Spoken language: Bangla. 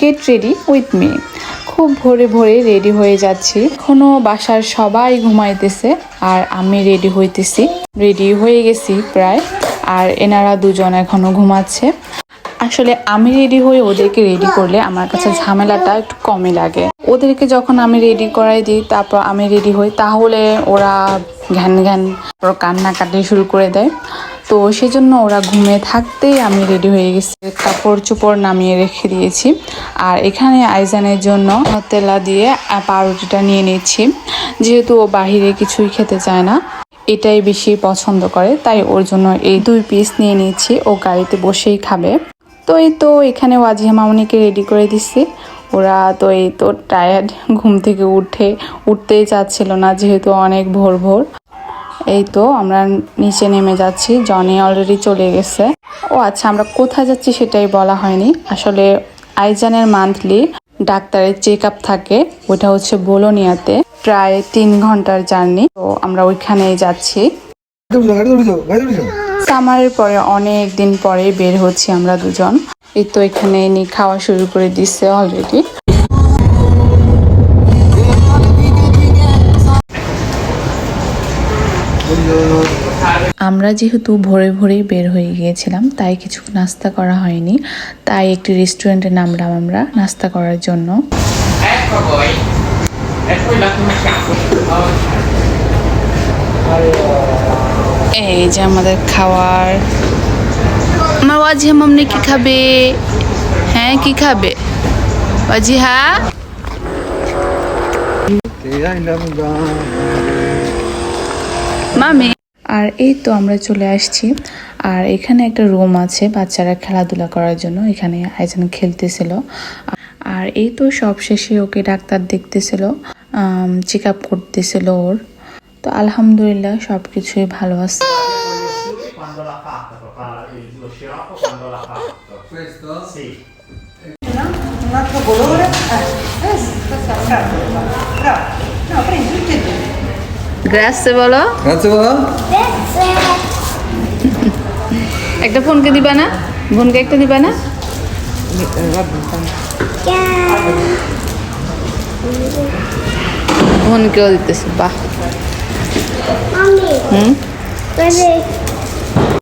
গেট রেডি উইথ মি খুব ভোরে ভোরে রেডি হয়ে যাচ্ছি। এখনও বাসার সবাই ঘুমাইতেছে আর আমি রেডি হইতেছি। রেডি হয়ে গেছি প্রায় আর এনারা দুজন এখনও ঘুমাচ্ছে। আসলে আমি রেডি হয়ে ওদেরকে রেডি করলে আমার কাছে ঝামেলাটা একটু কমই লাগে। ওদেরকে যখন আমি রেডি করাই দিই, তারপর আমি রেডি হই, তাহলে ওরা ঘ্যান ঘ্যান কান্নাকাটি শুরু করে দেয়। তো সেজন্য ওরা ঘুমে থাকতেই আমি রেডি হয়ে গেছি। কাপড় চোপড় নামিয়ে রেখে দিয়েছি। আর এখানে আইজানের জন্য তেলা দিয়ে পাউরুটিটা নিয়ে নিচ্ছি। যেহেতু ও বাহিরে কিছুই খেতে চায় না, এটাই বেশি পছন্দ করে। তাই ওর জন্য এই দুই পিস নিয়ে নিচ্ছি। ও গাড়িতে বসেই খাবে। তো এই তো এখানে ওয়াজিহা মামনিকে রেডি করে দিচ্ছি। ওরা তো এই তো টায়ার্ড ঘুম থেকে উঠে, উঠতেই চাচ্ছিল না যেহেতু অনেক ভোর ভোর। এই তো আমরা নিচে নেমে যাচ্ছি। জনি অলরেডি চলে গেছে। ও আচ্ছা আমরা কোথায় যাচ্ছি সেটাই বলা হয়নি। আসলে আইজানের মান্থলি ডাক্তারের চেক আপ থাকে, ওটা হচ্ছে বোলোনিয়াতে, প্রায় তিন ঘণ্টার জার্নি তো আমরা ওইখানেই যাচ্ছি। সামারের পরে, অনেক দিন পরে বের হচ্ছি আমরা দুজন। এই তো এখানে নি খাওয়া শুরু করে দিচ্ছে অলরেডি আমরা যেহেতু ভোরে ভোরেই বের হয়ে গিয়েছিলাম, তাই কিছু নাস্তা করা হয়নি। তাই একটি রেস্টুরেন্টে নামলাম আমরা নাস্তা করার জন্য. এই যে আমাদের খাওয়ার। আমার ওয়াজিহা মামনি কি খাবে? হ্যাঁ কি খাবে? ওয়াজিহা? মামি আর এই তো আমরা চলে আসছি আর এখানে একটা রুম আছে বাচ্চারা খেলাধুলা করার জন্য এখানে আইজান খেলতেছিল আর এই তো সব শেষে ওকে ডাক্তার দেখতেছিল চেক আপ করতেছিল ওর তো আলহামদুলিল্লাহ সব কিছুই ভালো আছে? Eh, eh bravo, bravo. E. গ্রাসে বলো Grazie papà. একটা ফোনকে দিবা না বোনকে একটা দিবা না বোনকেও দিতেছে বাহ হুম